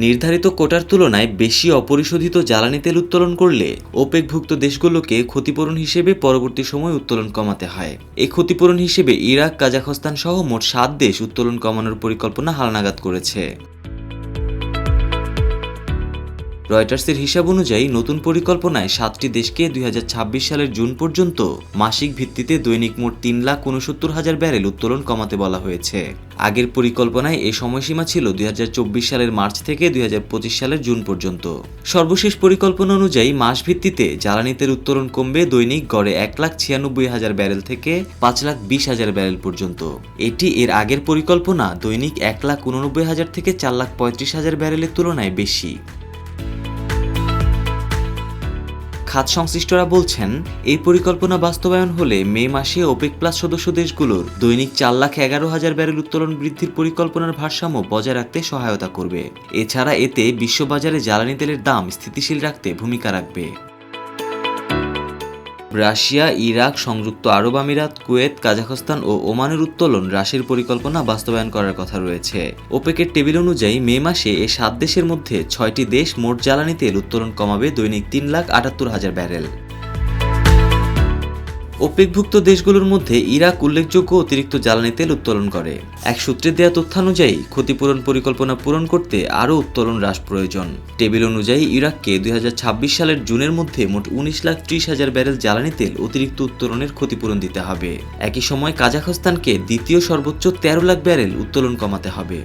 নির্ধারিত কোটার তুলনায় বেশি অপরিশোধিত জ্বালানি তেল উত্তোলন করলে ওপেকভুক্ত দেশগুলোকে ক্ষতিপূরণ হিসেবে পরবর্তী সময় উত্তোলন কমাতে হয়। এ ক্ষতিপূরণ হিসেবে ইরাক কাজাখস্তান সহ মোট সাত দেশ উত্তোলন কমানোর পরিকল্পনা হালনাগাদ করেছে। রয়টার্সের হিসাব অনুযায়ী নতুন পরিকল্পনায় সাতটি দেশকে দুই হাজার ছাব্বিশ সালের জুন পর্যন্ত মাসিক ভিত্তিতে দৈনিক মোট তিন লাখ উনসত্তর হাজার ব্যারেল উত্তোলন কমাতে বলা হয়েছে। আগের পরিকল্পনায় এ সময়সীমা ছিল দুই হাজার চব্বিশ সালের মার্চ থেকে দুই হাজার পঁচিশ সালের জুন পর্যন্ত। সর্বশেষ পরিকল্পনা অনুযায়ী মাস ভিত্তিতে জ্বালানি তেল উত্তোলন কমবে দৈনিক গড়ে এক লাখ ছিয়ানব্বই হাজার ব্যারেল থেকে পাঁচ লাখ বিশ হাজার ব্যারেল পর্যন্ত। এটি এর আগের পরিকল্পনা দৈনিক এক লাখ উননব্বই হাজার থেকে চার লাখ পঁয়ত্রিশ হাজার ব্যারেলের তুলনায় বেশি। খাত সংশ্লিষ্টরা বলছেন, এই পরিকল্পনা বাস্তবায়ন হলে মে মাসে ওপেক প্লাস সদস্য দেশগুলোর দৈনিক চার লাখ এগারো হাজার ব্যারেল উত্তোলন বৃদ্ধির পরিকল্পনার ভারসাম্য বজায় রাখতে সহায়তা করবে। এছাড়া এতে বিশ্ববাজারে জ্বালানি তেলের দাম স্থিতিশীল রাখতে ভূমিকা রাখবে। রাশিয়া, ইরাক, সংযুক্ত আরব আমিরাত, কুয়েত, কাজাখস্তান ও ওমানের উত্তোলন রাশির পরিকল্পনা বাস্তবায়ন করার কথা রয়েছে। ওপেকের টেবিল অনুযায়ী মে মাসে এ সাত দেশের মধ্যে ছয়টি দেশ মোট জ্বালানি তেল উত্তোলন কমাবে দৈনিক তিন লাখ আটাত্তর হাজার ব্যারেল। ওপেকভুক্ত দেশগুলোর মধ্যে ইরাক উল্লেখযোগ্য অতিরিক্ত জ্বালানি তেল উত্তোলন করে। এক সূত্রে দেওয়া তথ্যানুযায়ী, ক্ষতিপূরণ পরিকল্পনা পূরণ করতে আরও উত্তোলন হ্রাস প্রয়োজন। টেবিল অনুযায়ী, ইরাককে দুই হাজার ছাব্বিশ সালের জুনের মধ্যে মোট উনিশ লাখ ত্রিশ হাজার ব্যারেল জ্বালানি তেল অতিরিক্ত উত্তোলনের ক্ষতিপূরণ দিতে হবে। একই সময় কাজাখস্তানকে দ্বিতীয় সর্বোচ্চ তেরো লাখ ব্যারেল উত্তোলন কমাতে হবে।